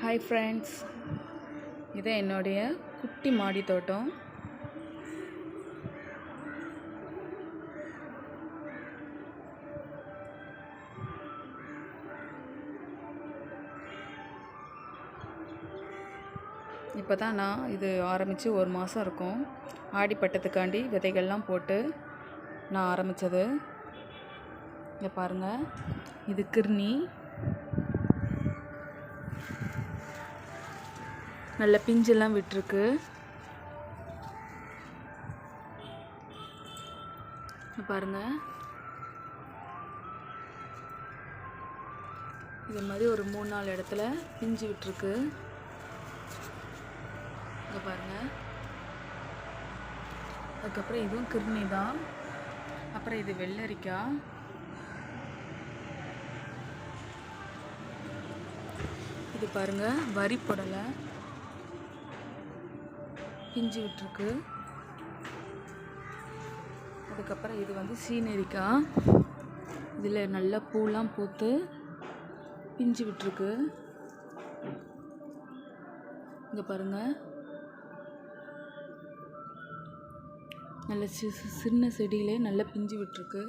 Hi friends இது என்னுடைய குட்டி மாடி தோட்டம். இப்போ தான் நான் இது ஆரம்பித்து ஒரு மாதம் இருக்கும். ஆடிப்பட்டத்துக்காண்டி விதைகள்லாம் போட்டு நான் ஆரம்பித்தது இங்கே பாருங்கள் இது கிர்னி நல்ல பிஞ்செல்லாம் விட்டுருக்கு. பாருங்கள் பாருங்க. இது மாதிரி ஒரு மூணு நாலு இடத்துல பிஞ்சு விட்டுருக்கு. இங்கே பாருங்க. அதுக்கப்புறம் இதுவும் கிருணி தான். அப்புறம் இது வெள்ளரிக்காய். இது பாருங்க வரி புடலை. பிஞ்சு விட்டுருக்கு அதுக்கப்புறம் இது வந்து சீனரிக்காய் இதில் நல்ல பூலாம் பூத்து பிஞ்சு விட்டுருக்கு இங்கே பாருங்கள் நல்ல சி சி- சின்ன செடியிலே நல்ல பிஞ்சு விட்டுருக்கு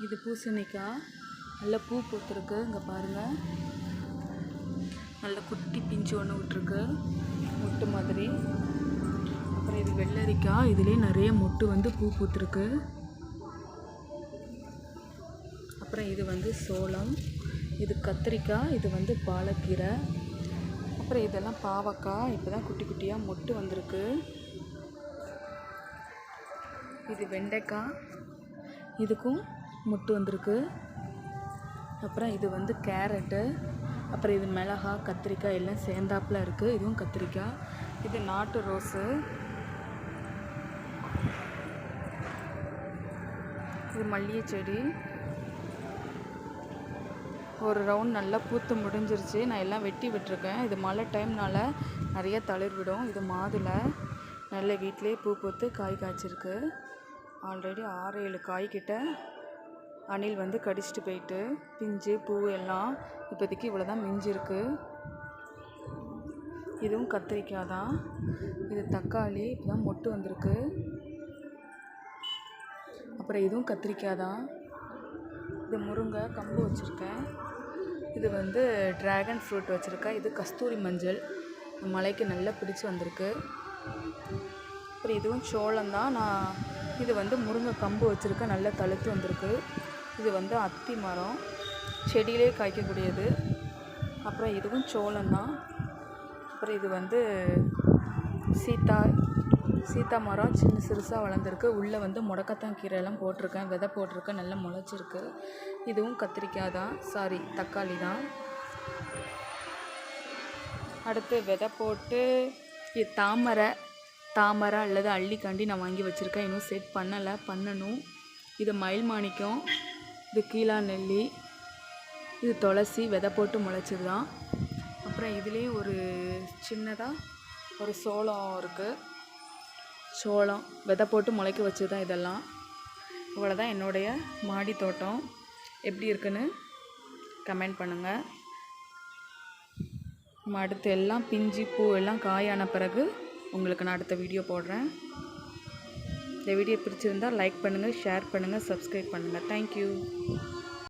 இது பூசணிக்காய் நல்ல பூ பூத்துருக்கு. இங்கே பாருங்கள் நல்ல குட்டி பிஞ்சு ஒன்று விட்டுருக்கு முட்டு மாதிரி. இது வெள்ளரிக்காய். இதுலேயே நிறைய மொட்டு வந்து பூ பூத்துருக்கு. அப்புறம் இது வந்து சோளம். இது கத்திரிக்காய் இது வந்து பாலக்கீரை. அப்புறம் இதெல்லாம் பாவக்காய். இப்போ தான் குட்டி குட்டியாக மொட்டு வந்திருக்கு. இது வெண்டைக்காய். இதுக்கும் மொட்டு வந்திருக்கு. அப்புறம் இது வந்து கேரட்டு. அப்புறம் இது மிளகா கத்திரிக்காய் எல்லாம் சேர்ந்தாப்புல இருக்குது இதுவும் கத்திரிக்காய். இது நாட்டு ரோஸு. இது மல்லிகை செடி. ஒரு ரவுண்ட் நல்லா பூத்து முடிஞ்சிருச்சு. நான் எல்லாம் வெட்டி விட்டுருக்கேன். இது மழை டைம்னால் நிறைய தளிர் விடும். இது மாதுளை. நல்ல வீட்டிலே பூ பூத்து காய் காய்ச்சிருக்கு. ஆல்ரெடி ஆறு ஏழு காய்கிட்ட அணில் வந்து கடிச்சிட்டு போயிட்டு பிஞ்சு பூ எல்லாம் இப்போதைக்கு இவ்வளோ தான் மிஞ்சிருக்கு. இதுவும் கத்திரிக்காய் தான். இது தக்காளி இப்போ தான் மொட்டு வந்திருக்கு. அப்புறம் இதுவும் கத்திரிக்காய் தான். இது முருங்கை கம்பு வச்சுருக்கேன். இது வந்து ட்ராகன் ஃப்ரூட் வச்சுருக்கேன். இது கஸ்தூரி மஞ்சள். மலைக்கு நல்லா பிடிச்சி வந்திருக்கு. அப்புறம் இதுவும் சோளம் தான். நான் இது வந்து முருங்கை கம்பு வச்சுருக்கேன். நல்லா தழுத்து வந்திருக்கு. இது வந்து அத்தி மரம். செடியிலே காய்க்கக்கூடியது. அப்புறம் இதுவும் சோளம் தான். அப்புறம் இது வந்து சீத்தா சீத்தா மரம் சின்ன சிறுசாக வளர்ந்துருக்கு. உள்ளே வந்து முடக்கத்தான் கீரையெல்லாம் போட்டிருக்கேன். விதை போட்டிருக்கேன். நல்லா முளைச்சிருக்கு. இதுவும் கத்திரிக்காய் தான். சாரி தக்காளி தான். அடுத்து விதை போட்டு இது தாமரை. தாமரை அல்லது அள்ளிக்காண்டி நான் வாங்கி வச்சுருக்கேன். இன்னும் செட் பண்ணலை. பண்ணணும். இது மயில் மாணிக்கம். இது கீழா நெல்லி இது துளசி. விதை போட்டு முளைச்சது தான். அப்புறம் இதுலேயும் ஒரு சின்னதாக ஒரு சோளம் இருக்குது சோளம் விதை போட்டு முளைக்க வச்சது தான் இதெல்லாம். இவ்வளோ தான் என்னுடைய மாடி தோட்டம். எப்படி இருக்குன்னு கமெண்ட் பண்ணுங்கள் அடுத்து எல்லாம் பிஞ்சு பூ எல்லாம் காயான பிறகு உங்களுக்கு நான் அடுத்த வீடியோ போடுறேன். இந்த வீடியோ பிடிச்சிருந்தால் லைக் பண்ணுங்கள் ஷேர் பண்ணுங்கள் சப்ஸ்கிரைப் பண்ணுங்கள் தேங்க்யூ